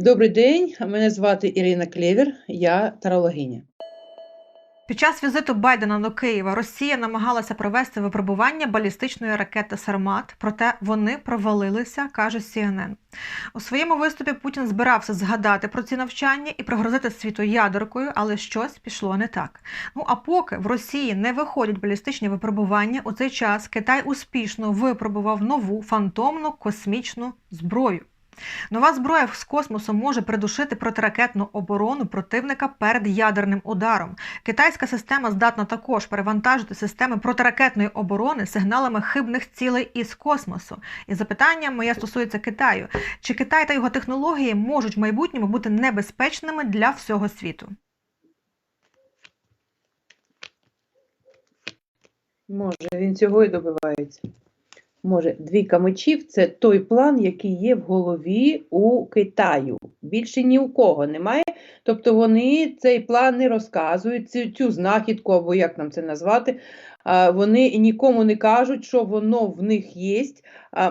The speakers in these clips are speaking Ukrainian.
Добрий день, мене звати Ірина Клєвір, я тарологиня. Під час візиту Байдена до Києва Росія намагалася провести випробування балістичної ракети Сармат, проте вони провалилися, каже CNN. У своєму виступі Путін збирався згадати про ці навчання і пригрозити світу ядеркою, але щось пішло не так. Ну а поки в Росії не виходять балістичні випробування, у цей час Китай успішно випробував нову фантомну космічну зброю. Нова зброя з космосу може придушити протиракетну оборону противника перед ядерним ударом. Китайська система здатна також перевантажити системи протиракетної оборони сигналами хибних цілей із космосу. І запитання моє стосується Китаю: чи Китай та його технології можуть в майбутньому бути небезпечними для всього світу? Може, він цього і добивається. Може, двійка мечів це той план, який є в голові у Китаю. Більше ні у кого немає. Тобто вони цей план не розказують, цю, цю знахідку, або як нам це назвати. Вони нікому не кажуть, що воно в них є.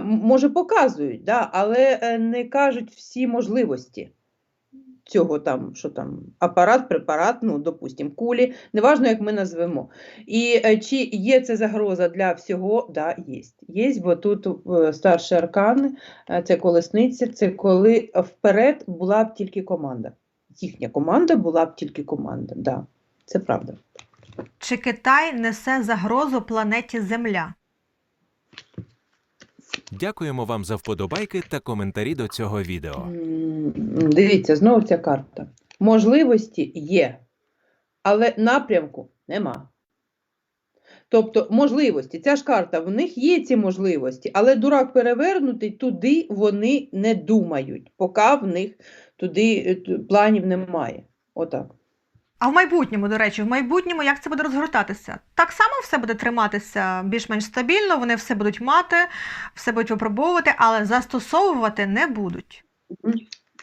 Може, показують, да, але е, не кажуть всі можливості цього там, що там, апарат, препарат, ну, допустимо, кулі, неважно, як ми назвемо. І е, чи є це загроза для всього? Да, є. Є, бо тут е, старший аркан, е, це колесниця, це коли вперед була б тільки команда. Їхня команда була б тільки команда. Да, це правда. Чи Китай несе загрозу планеті Земля? Дякуємо вам за вподобайки та коментарі до цього відео. Дивіться, знову ця карта. Можливості є, але напрямку нема. Тобто можливості, ця ж карта, в них є ці можливості, але дурак перевернутий, туди вони не думають, поки в них туди е, планів немає. Отак. А в майбутньому, до речі, в майбутньому як це буде розгортатися? Так само все буде триматися більш-менш стабільно, вони все будуть мати, все будуть випробовувати, але застосовувати не будуть.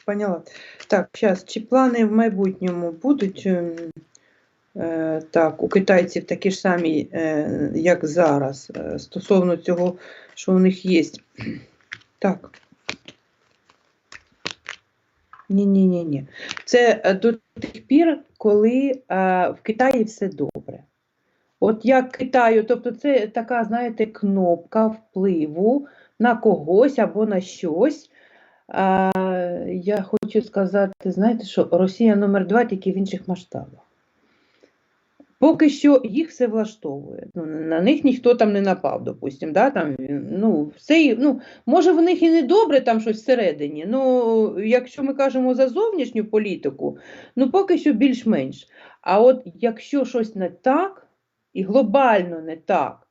Поняла. Так, зараз, чи плани в майбутньому будуть? ем, е, Так, у китайців такі ж самі, е, як зараз, е, стосовно цього, що у них є. Так. Ні-ні-ні. ні. Це до пір, коли е, в Китаї все добре. От як Китаю, тобто це така, знаєте, кнопка впливу на когось або на щось. А, я хочу сказати, знаєте, що Росія номер два тільки в інших масштабах. Поки що їх все влаштовує. Ну, на них ніхто там не напав, допустим. Да? Там, ну, все, ну, може, в них і не добре там щось всередині. Ну, якщо ми кажемо за зовнішню політику, ну поки що більш-менш. А от якщо щось не так, і глобально не так,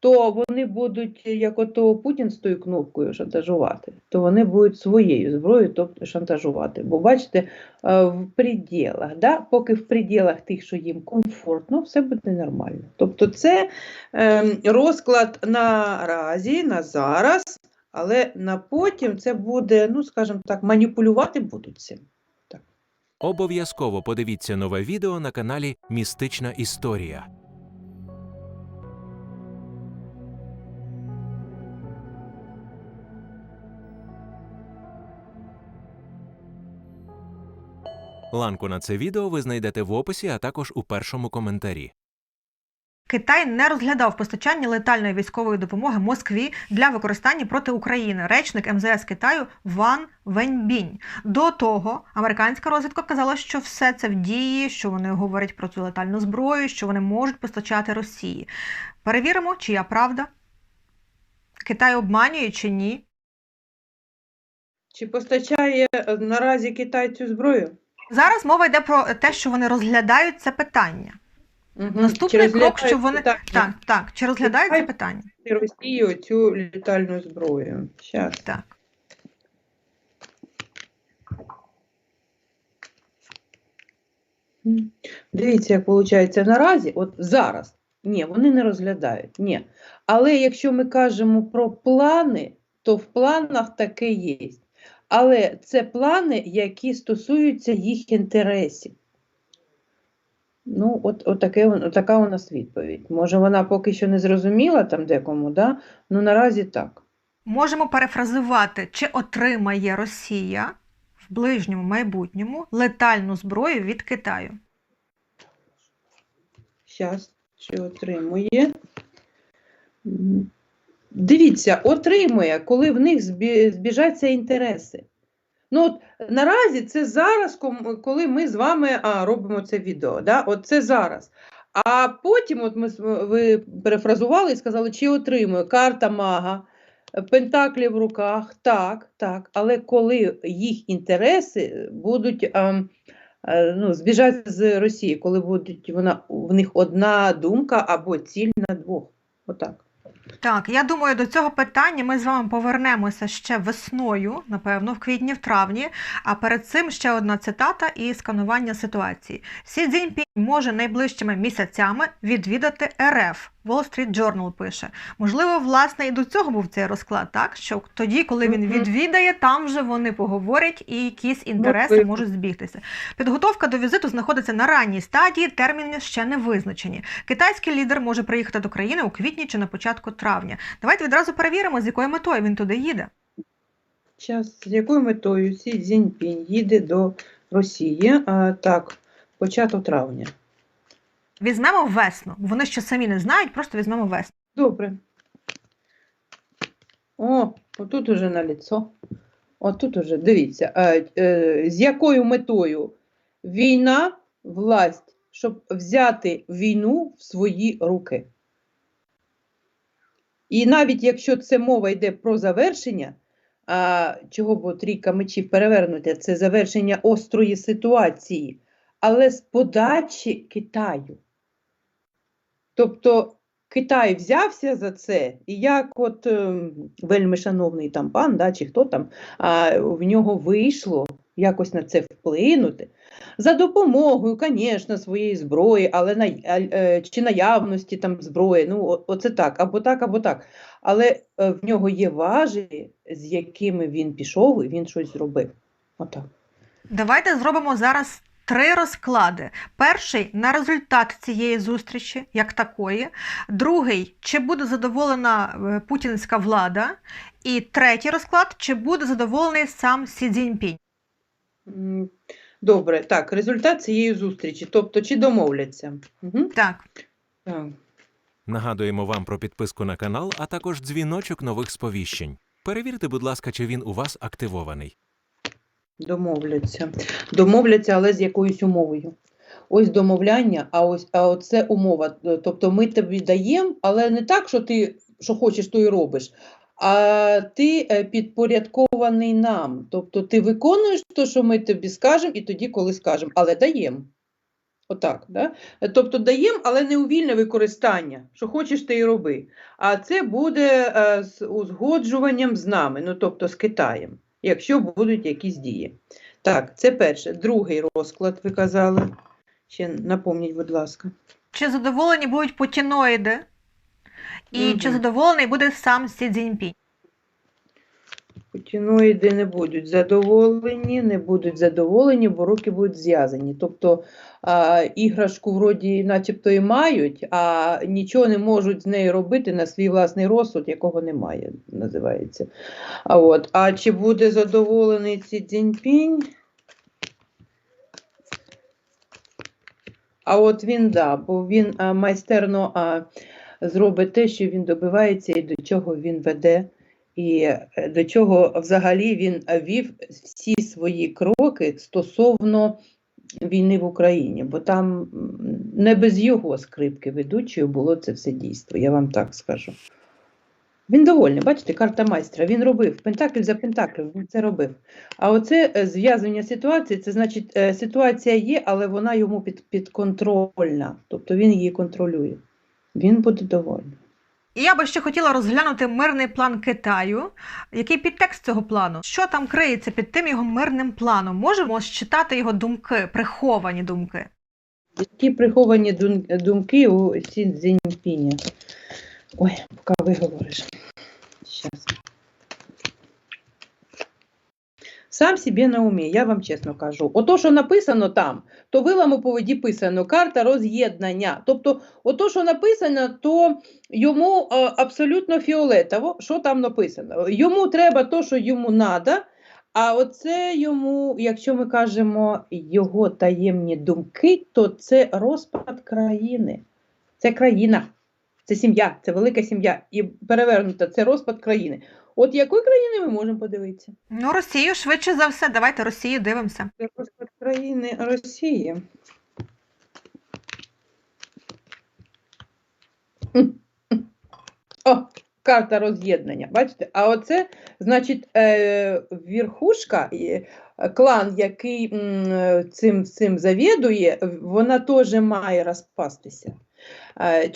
то вони будуть, як ото Путін з тою кнопкою шантажувати, то вони будуть своєю зброєю, тобто шантажувати. Бо бачите, е, в пределах, да? поки в пределах тих, що їм комфортно, все буде нормально. Тобто це е, розклад наразі, на зараз, але на потім це буде, ну скажімо так, маніпулювати будуть цим. Обов'язково подивіться нове відео на каналі Містична Історія. Ланку на це відео ви знайдете в описі, а також у першому коментарі. Китай не розглядав постачання летальної військової допомоги Москві для використання проти України. Речник МЗС Китаю Ван Веньбінь. До того американська розвідка казала, що все це в дії, що вони говорять про цю летальну зброю, що вони можуть постачати Росії. Перевіримо, чия правда. Китай обманює чи ні. Чи постачає наразі Китай цю зброю? Зараз мова йде про те, що вони розглядають це питання. Мгм. Наступний крок, що вони питання так, так, чи розглядають це питання? Росії цю літальну зброю? Щас. Так. Дивіться, як виходить наразі, от зараз. Ні, вони не розглядають. Ні. Але якщо ми кажемо про плани, то в планах таке є. Але це плани, які стосуються їх інтересів. Ну, от, от, таке, от така у нас відповідь. Може, вона поки що не зрозуміла там декому, да? ну наразі так. Можемо перефразувати, чи отримає Росія в ближньому майбутньому летальну зброю від Китаю? Щас, чи отримує. Дивіться, отримує, коли в них збіжаться інтереси. Ну, от наразі це зараз, коли ми з вами а, робимо це відео. Да? От це зараз. А потім, от ми, ви перефразували і сказали, чи отримує карта мага, пентаклі в руках, так, так. Але коли їх інтереси будуть ам, е, ну, збіжать з Росії, коли будуть вона, в них одна думка або ціль на двох. Отак. Так, я думаю, до цього питання ми з вами повернемося ще весною, напевно, в квітні, в травні. А перед цим ще одна цитата і сканування ситуації. Сі Цзіньпінь може найближчими місяцями відвідати РФ. Wall Street Journal пише. Можливо, власне, і до цього був цей розклад, так? Що тоді, коли він відвідає, там вже вони поговорять і якісь інтереси можуть збігтися. Підготовка до візиту знаходиться на ранній стадії, терміни ще не визначені. Китайський лідер може приїхати до країни у квітні чи на початку травня. Давайте відразу перевіримо, з якою метою він туди їде. Час, з якою метою Сі Цзіньпінь їде до Росії? А, так, початок травня. Візьмемо весну. Вони ще самі не знають, просто візьмемо весну. Добре. О, отут уже на ліцо. Отут уже, дивіться, е, е, з якою метою війна, власть, щоб взяти війну в свої руки. І навіть якщо це мова йде про завершення, а, чого б трійка мечів перевернути, це завершення острої ситуації, але з подачі Китаю. Тобто Китай взявся за це, і як от ем, вельми шановний там пан, да, чи хто там, а, в нього вийшло якось на це вплинути. За допомогою, звісно, своєї зброї, але на, е, чи наявності там зброї, ну оце так, або так, або так. Але е, в нього є важелі, з якими він пішов і він щось зробив. Отак. Давайте зробимо зараз три розклади. Перший на результат цієї зустрічі, як такої. Другий, чи буде задоволена е, путінська влада. І третій розклад, чи буде задоволений сам Сі Цзіньпінь. Добре, так, результат цієї зустрічі, тобто чи домовляться. Угу. Так. Так. Нагадуємо вам про підписку на канал, а також дзвіночок нових сповіщень. Перевірте, будь ласка, чи він у вас активований. Домовляться. Домовляться, але з якоюсь умовою. Ось домовляння, а ось а оце умова. Тобто ми тобі даємо, але не так, що ти що хочеш, то і робиш. А ти е, підпорядкований нам. Тобто ти виконуєш те, що ми тобі скажемо, і тоді, коли скажемо, але даємо. Отак, да? Е, Тобто даємо, але не у вільне використання. Що хочеш, ти і роби. А це буде е, з узгоджуванням з нами, ну тобто з Китаєм, якщо будуть якісь дії. Так, це перше. Другий розклад ви казали. Ще напомніть, будь ласка. Чи задоволені будуть путіноїди? І чи задоволений буде сам Сі Цзіньпінь? Путіноїди не будуть задоволені, не будуть задоволені, бо руки будуть зв'язані. Тобто а, іграшку вроді начебто і мають, а нічого не можуть з нею робити на свій власний розсуд, якого немає, називається. А, от. а чи буде задоволений Сі Цзіньпінь? А от він да, бо він а, майстерно а, зробить те, що він добивається і до чого він веде і е, до чого взагалі він вів всі свої кроки стосовно війни в Україні, бо там не без його скрипки ведучої було це все дійство, я вам так скажу. Він довольний, бачите, карта майстра. Він робив пентакль за пентаклем, він це робив. А оце е, зв'язування ситуації, це значить, е, ситуація є, але вона йому під, підконтрольна. Тобто він її контролює. Він буде довольний. І я би ще хотіла розглянути мирний план Китаю. Який підтекст цього плану? Що там криється під тим його мирним планом? Можемо считати його думки, приховані думки. Які приховані думки у Сі Цзіньпіні? Ой, поки виговориш. Щас. Сам собі на умі, я вам чесно кажу. Ото, що написано там, то виламу поводі писано, карта роз'єднання. Тобто, ото, що написано, то йому абсолютно фіолетово, що там написано. Йому треба то, що йому треба, А оце йому, якщо ми кажемо його таємні думки, то це розпад країни. Це країна, це сім'я, це велика сім'я. І перевернута це розпад країни. От якої країни ми можемо подивитися? Ну, Росію швидше за все. Давайте Росію дивимося. Країни Росії. О, карта роз'єднання. Бачите? А оце, значить, е, верхушка, е, клан, який цим, цим завідує, вона теж має розпастися. Е,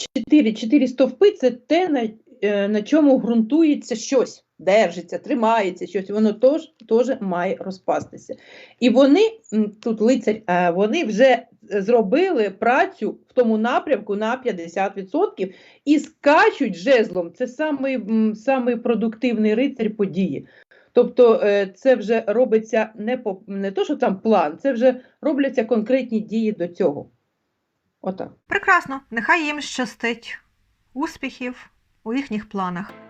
Чотири, стовпи це те, на, е, на чому ґрунтується щось, держиться, тримається щось, воно теж, теж має розпастися. І вони, тут лицар, е, вони вже зробили працю в тому напрямку на 50% і скачуть жезлом. Це самий, самий продуктивний рицар події. Тобто е, це вже робиться не, по, не то, що там план, це вже робляться конкретні дії до цього. Отак. Прекрасно, нехай їм щастить. Успіхів у їхніх планах.